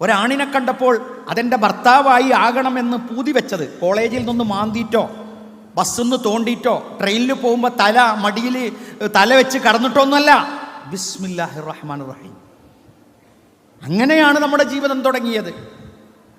ഒരാണിനെ കണ്ടപ്പോൾ അതെന്റെ ഭർത്താവായി ആകണമെന്ന് പൂതി വെച്ചത്. കോളേജിൽ നിന്ന് മാന്തിയിട്ടോ ബസ്സിൽ നിന്ന് തോണ്ടിയിട്ടോ ട്രെയിനിൽ പോകുമ്പോൾ തല മടിയിൽ തല വെച്ച് കടന്നിട്ടോ ഒന്നുമല്ല ബിസ്മില്ലാഹി റഹ്മാൻ റഹീം അങ്ങനെയാണ് നമ്മുടെ ജീവിതം തുടങ്ങിയത്.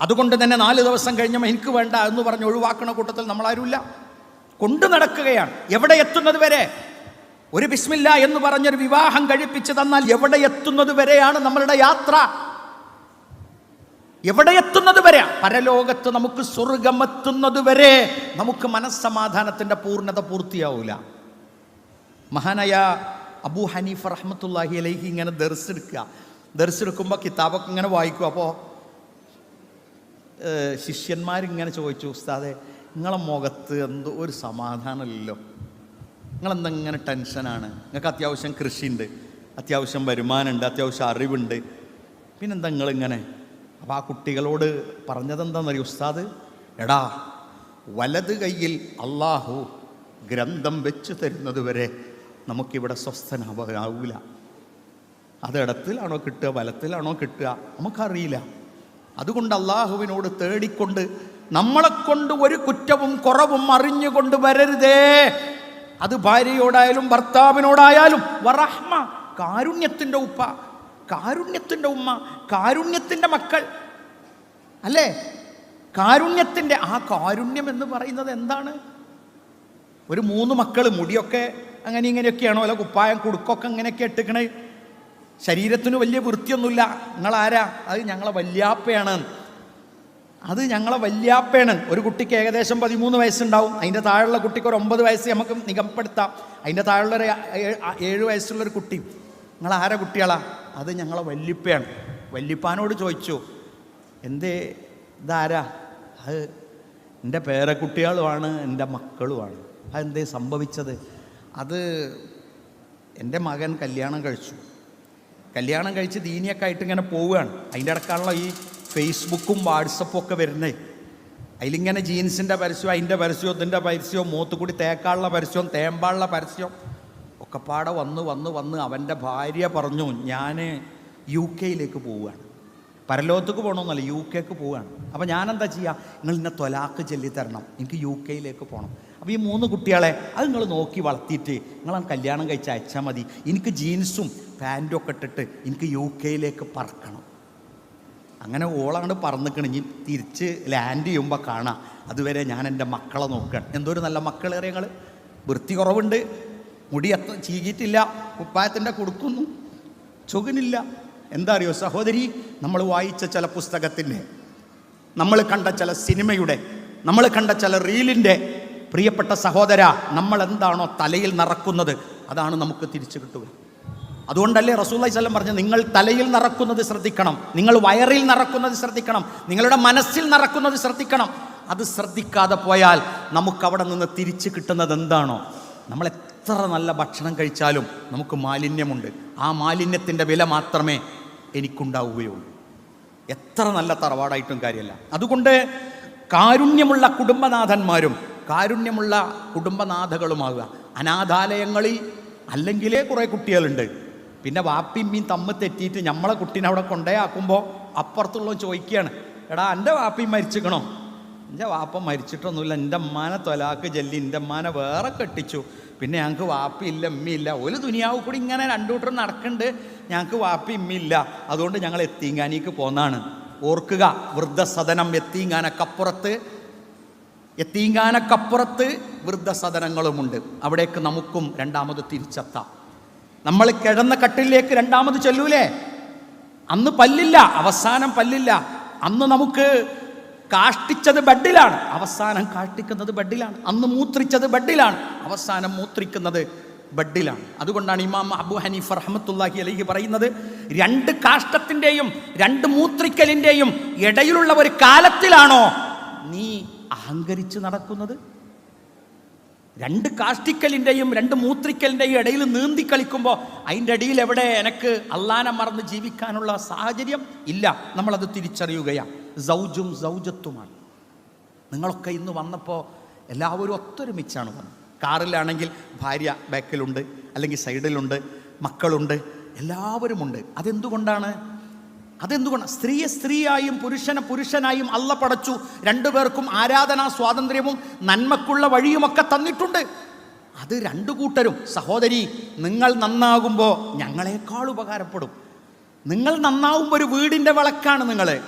അതുകൊണ്ട് തന്നെ നാല് ദിവസം കഴിഞ്ഞപ്പോൾ എനിക്ക് വേണ്ട എന്ന് പറഞ്ഞ് ഒഴിവാക്കണ കൂട്ടത്തിൽ നമ്മളാരുമില്ല. കൊണ്ടു നടക്കുകയാണ്. എവിടെ എത്തുന്നത് വരെ? ഒരു ബിസ്മില്ല എന്ന് പറഞ്ഞൊരു വിവാഹം കഴിപ്പിച്ച് തന്നാൽ എവിടെ എത്തുന്നത് വരെയാണ് നമ്മളുടെ യാത്ര. എവിടെ എത്തുന്നത് വരെ? പരലോകത്ത് നമുക്ക് സ്വർഗം എത്തുന്നത് വരെ നമുക്ക് മനസ്സമാധാനത്തിന്റെ പൂർണത പൂർത്തിയാവൂല. മഹാനായ അബു ഹനീഫ് റഹ്മത്തുല്ലാഹി അലൈഹി ഇങ്ങനെ ദർശെടുക്കുക ദർശെടുക്കുമ്പോൾ കിതാബൊക്കെ ഇങ്ങനെ വായിക്കും അപ്പോൾ ശിഷ്യന്മാരിങ്ങനെ ചോദിച്ചു ഉസ്താദെ നിങ്ങളെ മുഖത്ത് എന്തോ ഒരു സമാധാനമില്ലല്ലോ. നിങ്ങളെന്തെങ്ങനെ ടെൻഷനാണ്? നിങ്ങൾക്ക് അത്യാവശ്യം കൃഷിയുണ്ട് അത്യാവശ്യം വരുമാനമുണ്ട് അത്യാവശ്യം അറിവുണ്ട്. പിന്നെന്താ നിങ്ങളിങ്ങനെ അപ്പോൾ ആ കുട്ടികളോട് പറഞ്ഞതെന്താണെന്നറിയോ ഉസ്താദ്? എടാ വലത് കയ്യിൽ അള്ളാഹു ഗ്രന്ഥം വെച്ച് തരുന്നത് വരെ നമുക്കിവിടെ സ്വസ്ഥനാവില്ല അത് ഇടത്തിലാണോ കിട്ടുക വലത്തിലാണോ കിട്ടുക? നമുക്കറിയില്ല. അതുകൊണ്ട് അള്ളാഹുവിനോട് തേടിക്കൊണ്ട് നമ്മളെക്കൊണ്ട് ഒരു കുറ്റവും കുറവും അറിഞ്ഞുകൊണ്ട് വരരുതേ. അത് ഭാര്യയോടായാലും ഭർത്താവിനോടായാലും വറഹ്മ കാരുണ്യത്തിന്റെ ഉപ്പ. കാരുണ്യത്തിന്റെ ഉമ്മ കാരുണ്യത്തിന്റെ മക്കൾ. അല്ലേ? കാരുണ്യത്തിന്റെ ആ കാരുണ്യം എന്ന് പറയുന്നത് എന്താണ്? ഒരു മൂന്ന് മക്കൾ മുടിയൊക്കെ അങ്ങനെ ഇങ്ങനെയൊക്കെയാണോ? അല്ല കുപ്പായം കുടുക്കൊക്കെ ഇങ്ങനെയൊക്കെ ഇട്ടിക്കണേ. ശരീരത്തിന് വലിയ വൃത്തിയൊന്നുമില്ല. നിങ്ങളാരാ? അത് ഞങ്ങളെ വല്യാപ്പയാണ്. അത് ഞങ്ങളെ വല്യാപ്പയാണ്. ഒരു കുട്ടിക്ക് ഏകദേശം പതിമൂന്ന് വയസ്സുണ്ടാവും. അതിന്റെ താഴെയുള്ള കുട്ടിക്ക് ഒരു ഒമ്പത് വയസ്സ് നമുക്ക് നിഗമപ്പെടുത്താം. അതിന്റെ താഴെയുള്ള ഒരു ഏഴ് വയസ്സുള്ള ഒരു കുട്ടി. നിങ്ങൾ ആരാ കുട്ടികളാ? അത് ഞങ്ങളെ വല്യപ്പയാണ് വല്യപ്പാനോട് ചോദിച്ചു എന്തേ ഇതാരാ? അത് എന്റെ പേരക്കുട്ടികളുമാണ് എന്റെ മക്കളുമാണ്. അതെന്തേ സംഭവിച്ചത്? അത് എന്റെ മകൻ കല്യാണം കഴിച്ചു. കല്യാണം കഴിച്ച് ദീനിയൊക്കെ ആയിട്ട് ഇങ്ങനെ പോവുകയാണ്. അതിന്റെ ഇടക്കാണല്ലോ ഈ ഫേസ്ബുക്കും വാട്സപ്പും ഒക്കെ വരുന്നേ അതിലിങ്ങനെ ജീൻസിന്റെ പരസ്യം അതിന്റെ പരസ്യവും ഇതിന്റെ പരസ്യവും മൂത്തുകൂടി തേക്കാനുള്ള പരസ്യവും തേമ്പാളുള്ള പരസ്യം ഒക്കെ പാടെ വന്ന് വന്ന് വന്ന് അവന്റെ ഭാര്യ പറഞ്ഞു ഞാൻ യു കെയിലേക്ക് പോവുകയാണ്. പരലോകത്തേക്ക് പോകണമെന്നല്ല യു കെക്ക് പോവുകയാണ്. അപ്പോൾ ഞാനെന്താ ചെയ്യുക നിങ്ങൾ ഇന്നെ തൊലാക്ക് ചൊല്ലിത്തരണം. എനിക്ക് യു കെയിലേക്ക് പോകണം. അപ്പോൾ ഈ മൂന്ന് കുട്ടികളെ അത് നിങ്ങൾ നോക്കി വളർത്തിയിട്ട് നിങ്ങൾ കല്യാണം കഴിച്ച അയച്ചാൽ മതി. എനിക്ക് ജീൻസും പാന്റും ഒക്കെ ഇട്ടിട്ട് എനിക്ക് യു കെയിലേക്ക് പറക്കണം. അങ്ങനെ ഓളങ്ങോട്ട് പറന്നിക്കണം. ഇനി തിരിച്ച് ലാൻഡ് ചെയ്യുമ്പോൾ കാണാം. അതുവരെ ഞാൻ എന്റെ മക്കളെ നോക്കുകയാണ് എന്തോ ഒരു നല്ല മക്കളേറെ ഞങ്ങൾ വൃത്തി കുറവുണ്ട്. മുടി അത്ര ചീകിയിട്ടില്ല കുപ്പായത്തിന്റെ കൊടുക്കുന്നു ചുകനില്ല എന്താ അറിയോ സഹോദരി? നമ്മൾ വായിച്ച ചില പുസ്തകത്തിന്റെ നമ്മൾ കണ്ട ചില സിനിമയുടെ നമ്മൾ കണ്ട ചില റീലിന്റെ പ്രിയപ്പെട്ട സഹോദര നമ്മൾ എന്താണോ തലയിൽ നിറക്കുന്നത് അതാണ് നമുക്ക് തിരിച്ചു കിട്ടുക. അതുകൊണ്ടല്ലേ റസൂല്ലി സ്വലം പറഞ്ഞു നിങ്ങൾ തലയിൽ നിറക്കുന്നത് ശ്രദ്ധിക്കണം നിങ്ങൾ വയറിൽ നിറക്കുന്നത് ശ്രദ്ധിക്കണം നിങ്ങളുടെ മനസ്സിൽ നിറക്കുന്നത് ശ്രദ്ധിക്കണം. അത് ശ്രദ്ധിക്കാതെ പോയാൽ നമുക്ക് അവിടെ നിന്ന് തിരിച്ചു കിട്ടുന്നത് എന്താണോ? നമ്മൾ എത്ര നല്ല ഭക്ഷണം കഴിച്ചാലും നമുക്ക് മാലിന്യമുണ്ട്. ആ മാലിന്യത്തിന്റെ വില മാത്രമേ എനിക്കുണ്ടാവുകയുള്ളൂ. എത്ര നല്ല തറവാടായിട്ടും കാര്യമല്ല. അതുകൊണ്ട് കാരുണ്യമുള്ള കുടുംബനാഥന്മാരും കാരുണ്യമുള്ള കുടുംബനാഥകളുമാകുക അനാഥാലയങ്ങളിൽ അല്ലെങ്കിലേ കുറേ കുട്ടികളുണ്ട്. പിന്നെ വാപ്പിയും മീൻ തമ്മ് തെറ്റിയിട്ട് നമ്മളെ കുട്ടീനെ അവിടെ കൊണ്ടേയാക്കുമ്പോൾ അപ്പുറത്തുള്ളവൻ ചോദിക്കുകയാണ് എടാ എന്റെ വാപ്പി മരിച്ചിക്കണോ? എന്റെ വാപ്പ മരിച്ചിട്ടൊന്നുമില്ല. എന്റെ അമ്മാനെ തൊലാക്ക് ജല്ലി എന്റെ അമ്മാനെ വേറെ കെട്ടിച്ചു. പിന്നെ ഞങ്ങൾക്ക് വാപ്പിയില്ല ഉമ്മയില്ല ഒരു ദുനിയാവ് കൂടി ഇങ്ങനെ രണ്ടു കൂട്ടർ നടക്കുന്നുണ്ട് ഞങ്ങൾക്ക് വാപ്പി ഇമ്മയില്ല അതുകൊണ്ട് ഞങ്ങൾ എത്തിങ്കാനിക്ക് പോന്നാണ്. ഓർക്കുക വൃദ്ധസദനം എത്തിങ്ങാനക്കപ്പുറത്ത്. എത്തിങ്ങാനക്കപ്പുറത്ത് വൃദ്ധസദനങ്ങളുമുണ്ട്. അവിടേക്ക് നമുക്കും രണ്ടാമത് തിരിച്ചെത്താം. നമ്മൾ കിടന്ന കട്ടിലേക്ക് രണ്ടാമത് ചെല്ലൂലേ? അന്ന് പല്ലില്ല അവസാനം പല്ലില്ല. അന്ന് നമുക്ക് കാഷ്ടിച്ചത് ബെഡിലാണ്. അവസാനം കാഷ്ടിക്കുന്നത് ബെഡിലാണ്. അന്ന് മൂത്രിച്ചത് ബെഡിലാണ്. അവസാനം മൂത്രിക്കുന്നത് ബെഡിലാണ്. അതുകൊണ്ടാണ് ഇമാം അബു ഹനീഫ് റഹമത്തുല്ലാഹി അലഹി പറയുന്നത് രണ്ട് കാഷ്ടത്തിന്റെയും രണ്ട് മൂത്രിക്കലിന്റെയും ഇടയിലുള്ള ഒരു കാലത്തിലാണോ നീ അഹങ്കരിച്ച് നടക്കുന്നത്? രണ്ട് കാഷ്ടിക്കലിന്റെയും രണ്ട് മൂത്രിക്കലിന്റെയും ഇടയിൽ നീന്തി കളിക്കുമ്പോൾ അതിന്റെ ഇടയിൽ എവിടെ എനിക്ക് അള്ളാനെ മറന്ന് ജീവിക്കാനുള്ള സാഹചര്യം ഇല്ല. നമ്മളത് തിരിച്ചറിയുകയാണ്. സൗജും സൗജത്വമാണ്. നിങ്ങളൊക്കെ ഇന്ന് വന്നപ്പോൾ എല്ലാവരും ഒത്തൊരുമിച്ചാണ് വന്നത്. കാറിലാണെങ്കിൽ ഭാര്യ ബാക്കിലുണ്ട് അല്ലെങ്കിൽ സൈഡിലുണ്ട് മക്കളുണ്ട് എല്ലാവരുമുണ്ട്. അതെന്തുകൊണ്ടാണ്? അതെന്തുകൊണ്ട്? സ്ത്രീയെ സ്ത്രീയായും പുരുഷനെ പുരുഷനായും അല്ല പടച്ചു രണ്ടുപേർക്കും ആരാധനാ സ്വാതന്ത്ര്യവും നന്മക്കുള്ള വഴിയുമൊക്കെ തന്നിട്ടുണ്ട്. അത് രണ്ടു കൂട്ടരും സഹോദരി നിങ്ങൾ നന്നാകുമ്പോൾ ഞങ്ങളെക്കാൾ ഉപകാരപ്പെടും. നിങ്ങൾ നന്നാവുമ്പോൾ ഒരു വീടിന്റെ വിളക്കാണ് നിങ്ങൾ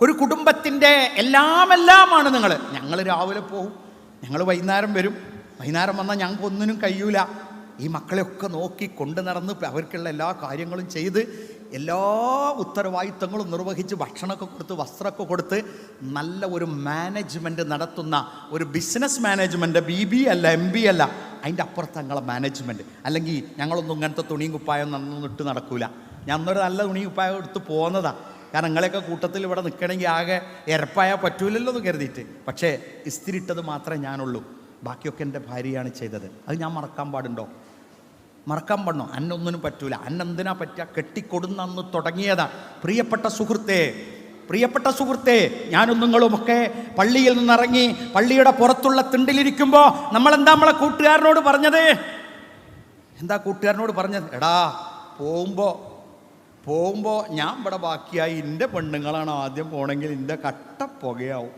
ഒരു കുടുംബത്തിന്റെ എല്ലാമെല്ലാമാണ് നിങ്ങൾ. ഞങ്ങൾ രാവിലെ പോകും ഞങ്ങൾ വൈകുന്നേരം വരും. വൈകുന്നേരം വന്നാൽ ഞങ്ങൾക്ക് ഒന്നിനും കഴിയൂല. ഈ മക്കളെയൊക്കെ നോക്കി കൊണ്ടു നടന്ന് അവർക്കുള്ള എല്ലാ കാര്യങ്ങളും ചെയ്ത് എല്ലാ ഉത്തരവാദിത്തങ്ങളും നിർവഹിച്ച് ഭക്ഷണമൊക്കെ കൊടുത്ത് വസ്ത്രമൊക്കെ കൊടുത്ത് നല്ല ഒരു മാനേജ്മെന്റ് നടത്തുന്ന ഒരു ബിസിനസ് മാനേജ്മെന്റ് ബി ബി അല്ല എം ബി അല്ല അതിന്റെ അപ്പുറത്ത് ഞങ്ങളെ മാനേജ്മെന്റ് അല്ലെങ്കിൽ ഞങ്ങളൊന്നും ഇങ്ങനത്തെ തുണിയും കുപ്പായം നന്നൊന്നും ഇട്ട് നടക്കൂല. ഞാൻ അന്നൊരു നല്ല തുണിയും കുപ്പായം എടുത്ത് പോകുന്നതാ കാരണം നിങ്ങളെയൊക്കെ കൂട്ടത്തിൽ ഇവിടെ നിൽക്കണമെങ്കിൽ ആകെ ഇരപ്പായാൽ പറ്റൂലല്ലോ എന്ന് കരുതിയിട്ട്. പക്ഷേ ഇസ്തിരി ഇട്ടത് മാത്രമേ ഞാനുള്ളൂ. ബാക്കിയൊക്കെ എന്റെ ഭാര്യയാണ് ചെയ്തത്. അത് ഞാൻ മറക്കാൻ പാടുണ്ടോ? മറക്കാൻ പാടണോ? അന്നൊന്നിനും പറ്റൂല. അന്നെന്തിനാ പറ്റുക കെട്ടിക്കൊടുന്നന്ന് തുടങ്ങിയതാ. പ്രിയപ്പെട്ട സുഹൃത്തെ പ്രിയപ്പെട്ട സുഹൃത്തെ ഞാനും നിങ്ങളുമൊക്കെ പള്ളിയിൽ നിന്നിറങ്ങി പള്ളിയുടെ പുറത്തുള്ള തിണ്ടിലിരിക്കുമ്പോൾ നമ്മളെന്താ നമ്മളെ കൂട്ടുകാരനോട് പറഞ്ഞത്? എന്താ കൂട്ടുകാരനോട് പറഞ്ഞത്? എടാ പോകുമ്പോൾ പോകുമ്പോൾ ഞാൻ ഇവിടെ ബാക്കിയായി എന്റെ പെണ്ണുങ്ങളാണ് ആദ്യം പോണെങ്കിൽ എന്റെ കട്ട പുകയാവും.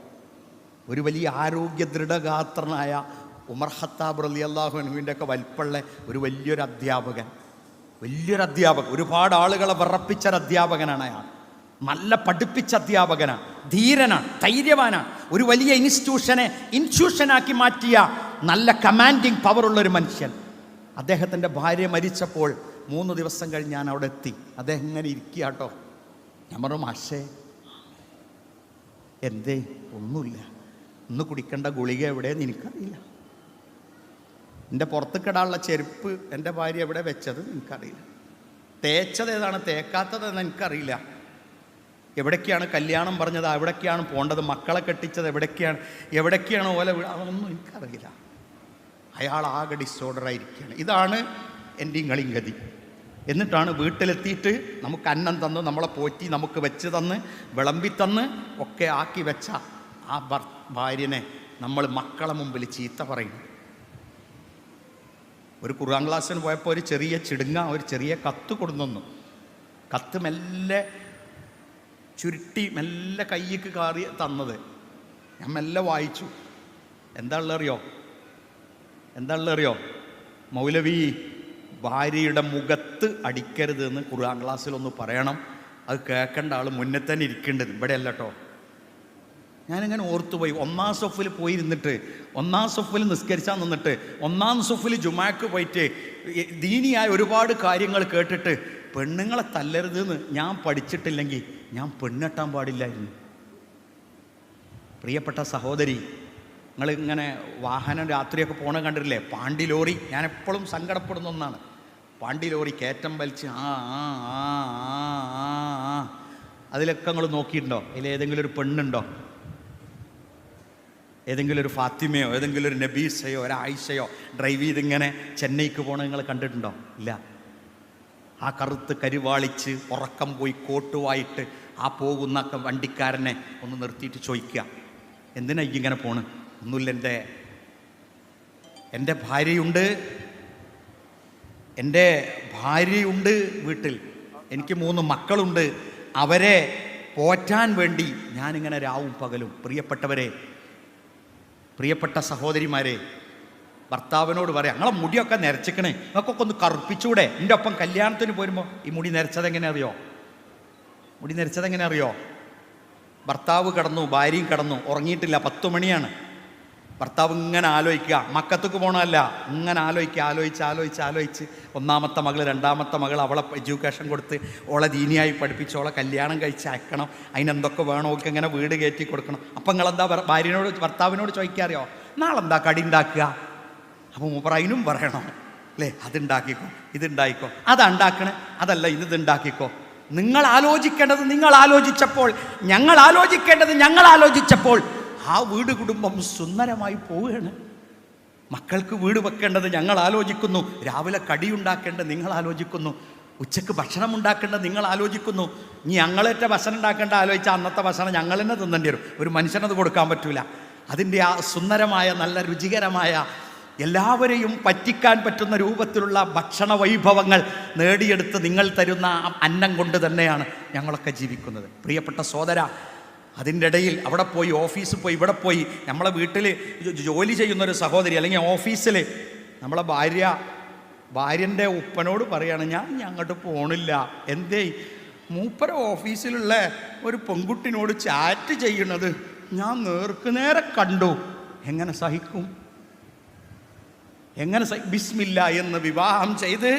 ഒരു വലിയ ആരോഗ്യ ദൃഢഗാത്രനായ ഉമർ ഹത്താബ് റലി അള്ളാഹുനുവിന്റെ ഒക്കെ വലിപ്പുള്ള ഒരു വലിയൊരു അധ്യാപകൻ. വലിയൊരു അധ്യാപകൻ. ഒരുപാട് ആളുകളെ വിറപ്പിച്ചൊരു അധ്യാപകനാണ് അയാൾ. നല്ല പഠിപ്പിച്ച അധ്യാപകനാണ് ധീരനാണ് ധൈര്യവാനാണ് ഒരു വലിയ ഇൻസ്റ്റിറ്റ്യൂഷനെ ഇൻസ്റ്റിറ്റ്യൂഷനാക്കി മാറ്റിയ നല്ല കമാൻഡിങ് പവറുള്ള ഒരു മനുഷ്യൻ. അദ്ദേഹത്തിന്റെ ഭാര്യ മരിച്ചപ്പോൾ മൂന്ന് ദിവസം കഴിഞ്ഞ് ഞാൻ അവിടെ എത്തി. അദ്ദേഹം ഇങ്ങനെ ഇരിക്കുക കേട്ടോ. ഞാൻ പറഞ്ഞു മാഷേ എന്തേ? ഒന്നുമില്ല. ഇന്ന് കുടിക്കേണ്ട ഗുളിക എവിടെയെന്ന് എനിക്കറിയില്ല. എന്റെ പുറത്ത് കിടാനുള്ള ചെരുപ്പ് എന്റെ ഭാര്യ എവിടെ വെച്ചത് എനിക്കറിയില്ല. തേച്ചത് ഏതാണ്? തേക്കാത്തതെന്ന് എനിക്കറിയില്ല. എവിടേക്കാണ് കല്യാണം പറഞ്ഞത്? എവിടേക്കാണ് പോണ്ടത്? മക്കളെ കെട്ടിച്ചത് എവിടേക്കാണ്? എവിടേക്കാണ് ഓല അതൊന്നും എനിക്കറിയില്ല. അയാൾ ആകെ ഡിസോർഡറായിരിക്കുകയാണ് ഇതാണ് എന്റെ ഇങ്ങളിയും ഗതി എന്നിട്ടാണ് വീട്ടിലെത്തിയിട്ട് നമുക്ക് അന്നം തന്ന് നമ്മളെ പോറ്റി നമുക്ക് വെച്ച് തന്ന് വിളമ്പി തന്ന് ഒക്കെ ആക്കി വെച്ച ആ ഭർ ഭാര്യനെ നമ്മൾ മക്കളെ മുമ്പിൽ ചീത്ത പറയും. ഒരു ഖുർആൻ ക്ലാസ്സിന് പോയപ്പോൾ ഒരു ചെറിയ ചിടുങ്ങ ഒരു ചെറിയ കത്ത് കൊടുന്നു കത്ത് മെല്ലെ ചുരുട്ടി മെല്ലെ കയ്യിക്ക് കാറി തന്നത്. ഞാൻ മെല്ലെ വായിച്ചു. എന്താ ഉള്ളറിയോ എന്താ ഉള്ളറിയോ മൗലവി ഭാര്യയുടെ മുഖത്ത് അടിക്കരുത് എന്ന് ഖുർആൻ ക്ലാസ്സിലൊന്ന് പറയണം. അത് കേൾക്കേണ്ട ആൾ മുന്നേ തന്നെ ഇരിക്കേണ്ടത് ഇവിടെ അല്ല കേട്ടോ ഞാനിങ്ങനെ ഓർത്തുപോയി. ഒന്നാം സൊഫിൽ പോയി ഇരുന്നിട്ട് ഒന്നാം സൊഫിൽ നിസ്കരിച്ചാൽ നിന്നിട്ട് ഒന്നാം സൊഫിൽ ജുമാക്ക് പോയിട്ട് ദീനിയായ ഒരുപാട് കാര്യങ്ങൾ കേട്ടിട്ട് പെണ്ണുങ്ങളെ തല്ലരുതെന്ന് ഞാൻ പഠിച്ചിട്ടില്ലെങ്കിൽ ഞാൻ പെണ്ണെട്ടാൻ പാടില്ലായിരുന്നു. പ്രിയപ്പെട്ട സഹോദരി നിങ്ങൾ ഇങ്ങനെ വാഹനം രാത്രിയൊക്കെ പോണ കണ്ടിട്ടില്ലേ? പാണ്ടി ലോറി. ഞാൻ എപ്പോഴും സങ്കടപ്പെടുന്ന ഒന്നാണ്. പാണ്ടി ലോറി കയറ്റം വലിച്ച് ആ ആ ആ ആ അതിലൊക്കെ നിങ്ങൾ നോക്കിയിട്ടുണ്ടോ? അതിൽ ഏതെങ്കിലും ഒരു പെണ്ണുണ്ടോ? ഏതെങ്കിലും ഒരു ഫാത്തിമയോ ഏതെങ്കിലും ഒരു നബീസയോ ഒരു ആയിഷയോ ഡ്രൈവ് ചെയ്തിങ്ങനെ ചെന്നൈക്ക് പോകണ നിങ്ങൾ കണ്ടിട്ടുണ്ടോ? ഇല്ല. ആ കറുത്ത് കരിവാളിച്ച് ഉറക്കം പോയി കോട്ടുവായിട്ട് ആ പോകുന്ന വണ്ടിക്കാരനെ ഒന്ന് നിർത്തിയിട്ട് ചോദിക്കുക. എന്തിനാ ഇങ്ങനെ പോണ്? ഒന്നുമില്ല എന്റെ എന്റെ ഭാര്യയുണ്ട്. എന്റെ ഭാര്യയുണ്ട് വീട്ടിൽ. എനിക്ക് മൂന്ന് മക്കളുണ്ട്. അവരെ പോറ്റാൻ വേണ്ടി ഞാനിങ്ങനെ രാവും പകലും. പ്രിയപ്പെട്ടവരെ പ്രിയപ്പെട്ട സഹോദരിമാരെ ഭർത്താവിനോട് പറയാം ഞങ്ങളെ മുടിയൊക്കെ നിരച്ചിക്കണേ. നിങ്ങൾക്കൊക്കെ ഒന്ന് കറുപ്പിച്ചൂടെ? എന്റെ ഒപ്പം കല്യാണത്തിന് പോരുമ്പോൾ ഈ മുടി നിരച്ചത് എങ്ങനെ അറിയോ മുടി നിരച്ചത് എങ്ങനെ അറിയോ ഭർത്താവ് കടന്നു ഭാര്യയും കടന്നു ഉറങ്ങിയിട്ടില്ല. പത്ത് മണിയാണ്. ഭർത്താവ് ഇങ്ങനെ ആലോചിക്കുക. മക്കത്തേക്ക് പോകണമല്ല ഇങ്ങനെ ആലോചിക്കുക ആലോചിച്ച് ആലോചിച്ച് ആലോചിച്ച്. ഒന്നാമത്തെ മകൾ രണ്ടാമത്തെ മകൾ അവളെ എഡ്യൂക്കേഷൻ കൊടുത്ത് ഓളെ ദീനിയായി പഠിപ്പിച്ച് ഓളെ കല്യാണം കഴിച്ച് അയക്കണം. അതിനെന്തൊക്കെ വേണോ ഒക്കെ ഇങ്ങനെ വീട് കയറ്റി കൊടുക്കണം. അപ്പം നിങ്ങളെന്താ ഭാര്യനോട് ഭർത്താവിനോട് ചോദിക്കാറിയോ? നാളെന്താ കടി ഉണ്ടാക്കുക? അപ്പോൾ മൂപ്പർ അതിനും പറയണം. അല്ലേ? അതുണ്ടാക്കിക്കോ ഇതുണ്ടാക്കിക്കോ അതുണ്ടാക്കണേ അതല്ല ഇത് ഉണ്ടാക്കിക്കോ. നിങ്ങൾ ആലോചിക്കേണ്ടത് നിങ്ങൾ ആലോചിച്ചപ്പോൾ ഞങ്ങൾ ആലോചിക്കേണ്ടത് ഞങ്ങൾ ആലോചിച്ചപ്പോൾ ആ വീട് കുടുംബം സുന്ദരമായി പോവുകയാണ്. മക്കൾക്ക് വീട് വെക്കേണ്ടത് ഞങ്ങൾ ആലോചിക്കുന്നു. രാവിലെ കടിയുണ്ടാക്കേണ്ടത് നിങ്ങൾ ആലോചിക്കുന്നു. ഉച്ചയ്ക്ക് ഭക്ഷണം ഉണ്ടാക്കേണ്ടത് നിങ്ങൾ ആലോചിക്കുന്നു. ഇനി ഞങ്ങളേറ്റ ഭക്ഷണം ഉണ്ടാക്കേണ്ട ആലോചിച്ചാൽ അന്നത്തെ ഭക്ഷണം ഞങ്ങൾ തന്നെ തിന്നേണ്ടി വരും. ഒരു മനുഷ്യനത് കൊടുക്കാൻ പറ്റൂല. അതിന്റെ ആ സുന്ദരമായ നല്ല രുചികരമായ എല്ലാവരെയും പറ്റിക്കാൻ പറ്റുന്ന രൂപത്തിലുള്ള ഭക്ഷണ വൈഭവങ്ങൾ നേടിയെടുത്ത് നിങ്ങൾ തരുന്ന അന്നം കൊണ്ട് തന്നെയാണ് ഞങ്ങളൊക്കെ ജീവിക്കുന്നത്. പ്രിയപ്പെട്ട സോദര അതിന്റെ ഇടയിൽ അവിടെ പോയി ഓഫീസിൽ പോയി ഇവിടെ പോയി. നമ്മളെ വീട്ടിൽ ജോലി ചെയ്യുന്ന ഒരു സഹോദരി അല്ലെങ്കിൽ ഓഫീസിൽ നമ്മളെ ഭാര്യ ഭാര്യന്റെ ഉപ്പനോട് പറയാണ് ഞാൻ അങ്ങോട്ട് പോണില്ല. എന്തേ മൂപ്പര ഓഫീസിലുള്ള ഒരു പെൺകുട്ടിനോട് ചാറ്റ് ചെയ്യുന്നത് ഞാൻ നേർക്കുനേരെ കണ്ടു. എങ്ങനെ സഹിക്കും? എങ്ങനെ ബിസ്മില്ല എന്ന് വിവാഹം ചെയ്ത്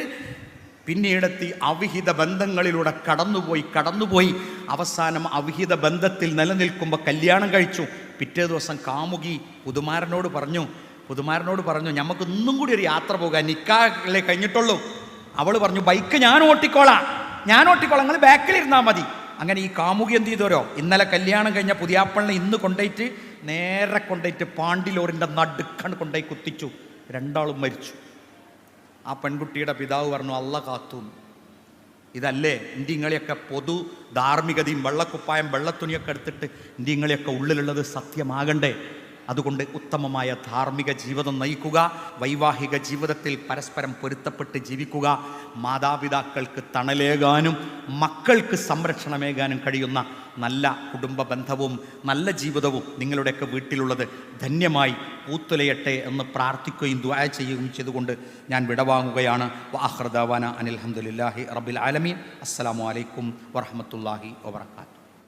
പിന്നീടെത്തി അവിഹിത ബന്ധങ്ങളിലൂടെ കടന്നുപോയി കടന്നുപോയി. അവസാനം അവിഹിത ബന്ധത്തിൽ നിലനിൽക്കുമ്പോൾ കല്യാണം കഴിച്ചു. പിറ്റേ ദിവസം കാമുകി പുതുമാരനോട് പറഞ്ഞു പുതുമാരനോട് പറഞ്ഞു നമുക്ക് ഇന്നും കൂടി ഒരു യാത്ര പോകാൻ നിക്കാല്ലേ കഴിഞ്ഞിട്ടുള്ളൂ. അവൾ പറഞ്ഞു ബൈക്ക് ഞാൻ ഓട്ടിക്കോളാം. ഞാൻ ഓട്ടിക്കോളാം. നിങ്ങൾ ബാക്കിലിരുന്നാൽ മതി. അങ്ങനെ ഈ കാമുകി എന്ത് ചെയ്തോരോ ഇന്നലെ കല്യാണം കഴിഞ്ഞ പുതിയാപ്പളിനെ ഇന്ന് കൊണ്ടുപോയിട്ട് നേരെ കൊണ്ടുപോയിട്ട് പാണ്ടിലോറിന്റെ നടുക്കാണ് കൊണ്ടേ കുത്തിച്ചു. രണ്ടാളും മരിച്ചു. ആ പെൺകുട്ടിയുടെ പിതാവ് പറഞ്ഞു അല്ല കാത്തു. ഇതല്ലേ? ഇന്ത്യങ്ങളെയൊക്കെ പൊതു ധാർമ്മികതയും വെള്ളക്കുപ്പായം വെള്ളത്തുണിയൊക്കെ എടുത്തിട്ട് ഇന്ത്യങ്ങളെയൊക്കെ ഉള്ളിലുള്ളത് സത്യമാകണ്ടേ? അതുകൊണ്ട് ഉത്തമമായ ധാർമ്മിക ജീവിതം നയിക്കുക വൈവാഹിക ജീവിതത്തിൽ പരസ്പരം പൊരുത്തപ്പെട്ട് ജീവിക്കുക മാതാപിതാക്കൾക്ക് തണലേകാനും മക്കൾക്ക് സംരക്ഷണമേകാനും കഴിയുന്ന നല്ല കുടുംബ ബന്ധവും നല്ല ജീവിതവും നിങ്ങളുടെയൊക്കെ വീട്ടിലുള്ളത് ധന്യമായി പൂത്തുലയട്ടെ എന്ന് പ്രാർത്ഥിക്കുകയും ദ്വായ ചെയ്യുകയും ചെയ്തുകൊണ്ട് ഞാൻ വിടവാങ്ങുകയാണ്. വാഹൃദാവാന അനിൽഹമുല്ലാഹി റബിൽ ആലമീൻ. അസ്സാം വലൈക്കും വറഹമത്തല്ലാഹി വബർക്കാത്തു